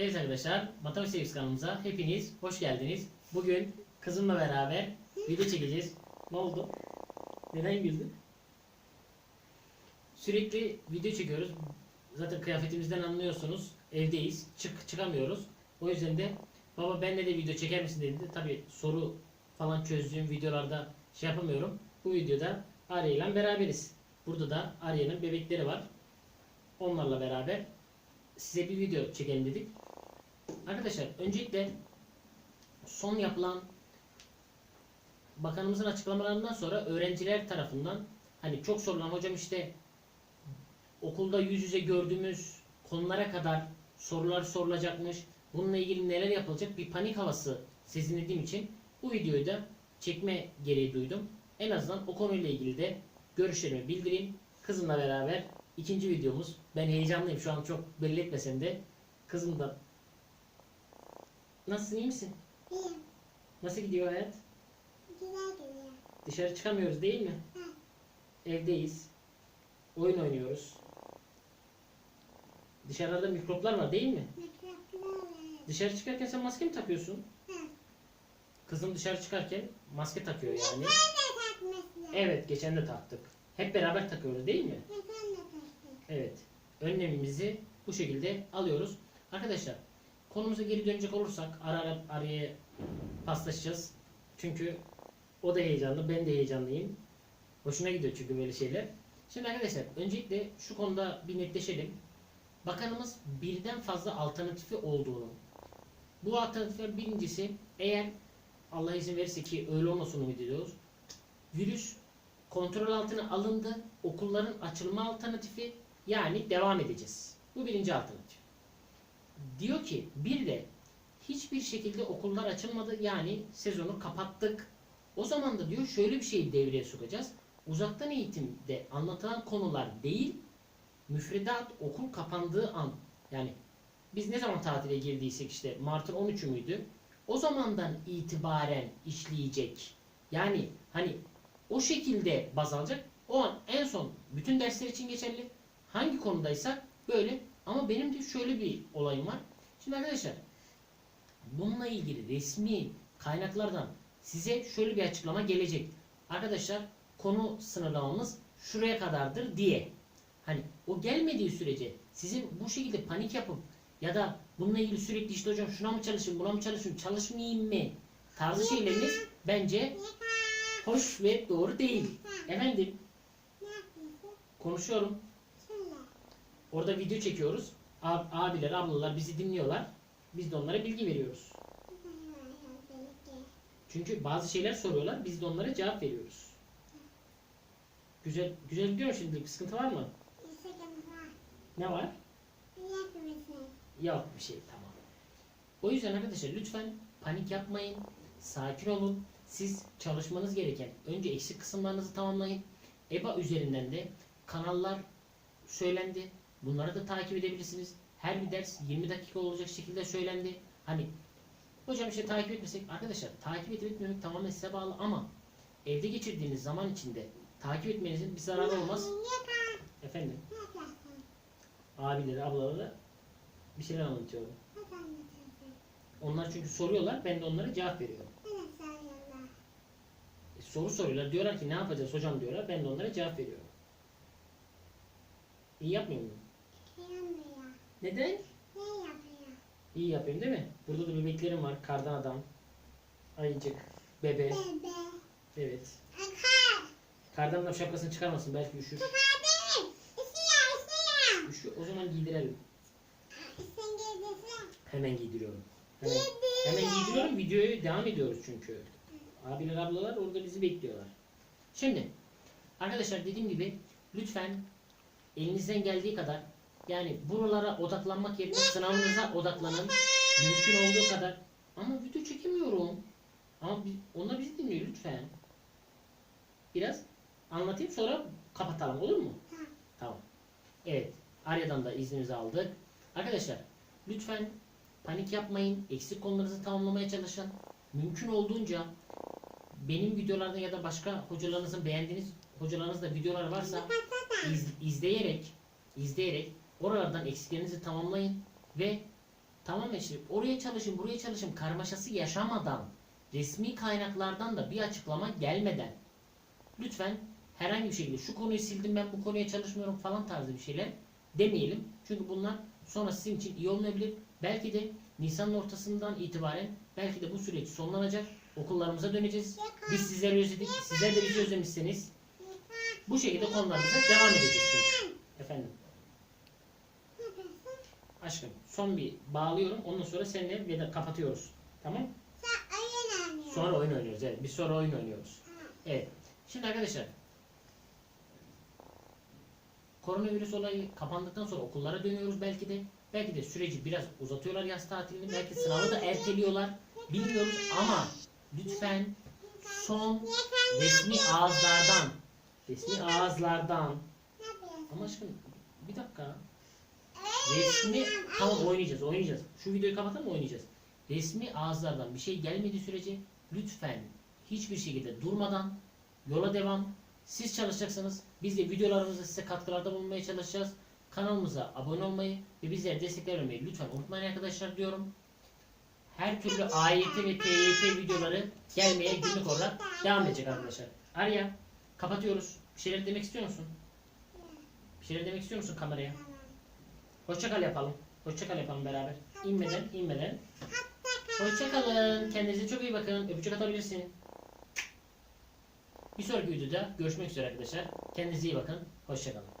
Evet arkadaşlar, Matematik kanalımıza hepiniz hoş geldiniz. Bugün kızımla beraber video çekeceğiz. Ne oldu? Neden güldün? Sürekli video çekiyoruz. Zaten kıyafetimizden anlıyorsunuz. Evdeyiz. Çık çıkamıyoruz. O yüzden de baba benle de video çeker misin dedi. Tabi soru falan çözdüğüm videolarda şey yapamıyorum. Bu videoda Arya ile beraberiz. Burada da Arya'nın bebekleri var. Onlarla beraber size bir video çekelim dedik. Arkadaşlar öncelikle son yapılan bakanımızın açıklamalarından sonra öğrenciler tarafından hani çok sorulan hocam işte okulda yüz yüze gördüğümüz konulara kadar sorular sorulacakmış. Bununla ilgili neler yapılacak bir panik havası sezinlediğim için bu videoyu da çekme gereği duydum. En azından o konuyla ilgili de görüşlerimi bildireyim. Kızımla beraber ikinci videomuz. Ben heyecanlıyım şu an çok belli etmesem de. Kızım da Nasılsın iyi misin? İyiyim. Nasıl gidiyor hayat? Güzel gidiyor. Dışarı çıkamıyoruz değil mi? Hı. Evdeyiz. Oyun oynuyoruz. Dışarıda mikroplar var değil mi? Mikroplar var. Dışarı çıkarken sen maske mi takıyorsun? Hı. Kızım dışarı çıkarken maske takıyor yani. Sen de takmışsın. Evet geçen de taktık. Hep beraber takıyoruz değil mi? Sen de taktın. Evet. Önlemimizi bu şekilde alıyoruz. Arkadaşlar konumuza geri dönecek olursak ara ara araya paslaşacağız. Çünkü o da heyecanlı, ben de heyecanlıyım. Hoşuna gidiyor çünkü böyle şeyler. Şimdi arkadaşlar öncelikle şu konuda bir netleşelim. Bakanımız birden fazla alternatifi olduğunu. Bu alternatifler birincisi eğer Allah izin verirse ki öyle olmasını ümit ediyoruz. Virüs kontrol altına alındı. Okulların açılma alternatifi yani devam edeceğiz. Bu birinci alternatif. Diyor ki bir de hiçbir şekilde okullar açılmadı yani sezonu kapattık. O zaman da diyor şöyle bir şeyi devreye sokacağız. Uzaktan eğitimde anlatılan konular değil, müfredat okul kapandığı an yani biz ne zaman tatile girdiysek işte Mart'ın 13'ü müydü? O zamandan itibaren işleyecek. Yani hani o şekilde baz alacak. O an en son bütün dersler için geçerli. Hangi konudaysak böyle. Ama benim de şöyle bir olayım var. Şimdi arkadaşlar bununla ilgili resmi kaynaklardan size şöyle bir açıklama gelecek. Arkadaşlar konu sınırlamamız şuraya kadardır diye. Hani o gelmediği sürece sizin bu şekilde panik yapıp ya da bununla ilgili sürekli işte hocam şuna mı çalışayım buna mı çalışayım çalışmayayım mı tarzı şeyleriniz bence hoş ve doğru değil. Efendim konuşuyorum. Orada video çekiyoruz. Ab- abiler, ablalar bizi dinliyorlar. Biz de onlara bilgi veriyoruz. Çünkü bazı şeyler soruyorlar. Biz de onlara cevap veriyoruz. Güzel güzel gidiyor şimdi? Bir sıkıntı var mı? Ne var? Yok bir şey tamam. O yüzden arkadaşlar lütfen panik yapmayın. Sakin olun. Siz çalışmanız gereken önce eksik kısımlarınızı tamamlayın. EBA üzerinden de kanallar söylendi. Bunları da takip edebilirsiniz. Her bir ders 20 dakika olacak şekilde söylendi. Hani hocam işte takip etmesek arkadaşlar takip edip etmemek tamamen size bağlı ama evde geçirdiğiniz zaman içinde takip etmenizin bir zararı olmaz. Efendim abileri ablaları bir şeyler anlatıyorum. Onlar çünkü soruyorlar ben de onlara cevap veriyorum. E, soru soruyorlar diyorlar ki ne yapacağız hocam diyorlar ben de onlara cevap veriyorum. İyi yapmıyor muyum? Neden? İyi yapıyorum değil mi? Burada da bebeklerim var. Kardan adam, ayıcık, bebe. Evet. Kardan adam şapkasını çıkarmasın belki üşür. Üşür o zaman giydirelim. Hemen giydiriyorum. Hemen, hemen giydiriyorum. Videoyu devam ediyoruz çünkü. Abiler ablalar orada bizi bekliyorlar. Şimdi arkadaşlar dediğim gibi lütfen elinizden geldiği kadar yani buralara odaklanmak yerine sınavınıza odaklanın. Mümkün olduğu kadar. Ama video çekemiyorum. Ama biz, onlar bizi dinliyor lütfen. Biraz anlatayım sonra kapatalım olur mu? Tamam. Tamam. Evet. Arya'dan da izninizi aldık. Arkadaşlar lütfen panik yapmayın. Eksik konularınızı tamamlamaya çalışın. Mümkün olduğunca benim videolardan ya da başka hocalarınızın beğendiğiniz hocalarınızda videolar varsa iz- izleyerek izleyerek oralardan eksiklerinizi tamamlayın ve Tamam işte oraya çalışın buraya çalışın karmaşası yaşamadan resmi kaynaklardan da bir açıklama gelmeden lütfen herhangi bir şekilde şu konuyu sildim ben bu konuya çalışmıyorum falan tarzı bir şeyler demeyelim. Çünkü bunlar sonra sizin için iyi olmayabilir. Belki de Nisan'ın ortasından itibaren belki de bu süreç sonlanacak. Okullarımıza döneceğiz. Biz sizleri özledik. Sizler de bizi özlemişsiniz. Bu şekilde konularımıza devam edeceğiz. Efendim. Aşkım son bir bağlıyorum. Ondan sonra seninle veda kapatıyoruz. Tamam? Sen oyun oynuyorsun. Sonra oyun oynuyoruz. Evet. Bir sonra oyun oynuyoruz. Evet. Şimdi arkadaşlar koronavirüs olayı kapandıktan sonra okullara dönüyoruz belki de. Belki de süreci biraz uzatıyorlar yaz tatilini. Belki sınavı da erteliyorlar. Bilmiyoruz ama lütfen son resmi ağızlardan resmi ağızlardan ama aşkım bir dakika resmi tamam oynayacağız oynayacağız. Şu videoyu kapatalım oynayacağız. Resmi ağızlardan bir şey gelmediği sürece lütfen hiçbir şekilde durmadan yola devam. Siz çalışacaksınız. Biz de videolarımızda size katkılarda bulunmaya çalışacağız. Kanalımıza abone olmayı ve bizlere destek vermeyi lütfen unutmayın arkadaşlar diyorum. Her türlü AYT ve TYT videoları gelmeye günlük olarak devam edecek arkadaşlar. Arya kapatıyoruz. Bir şeyler demek istiyor musun? Bir şeyler demek istiyor musun kameraya? Hoşçakal yapalım. Hoşçakal yapalım beraber. İnmeden, inmeden. Hoşçakalın. Kendinize çok iyi bakın. Öpücük atabilirsin. Bir sonraki videoda görüşmek üzere arkadaşlar. Kendinize iyi bakın. Hoşçakalın.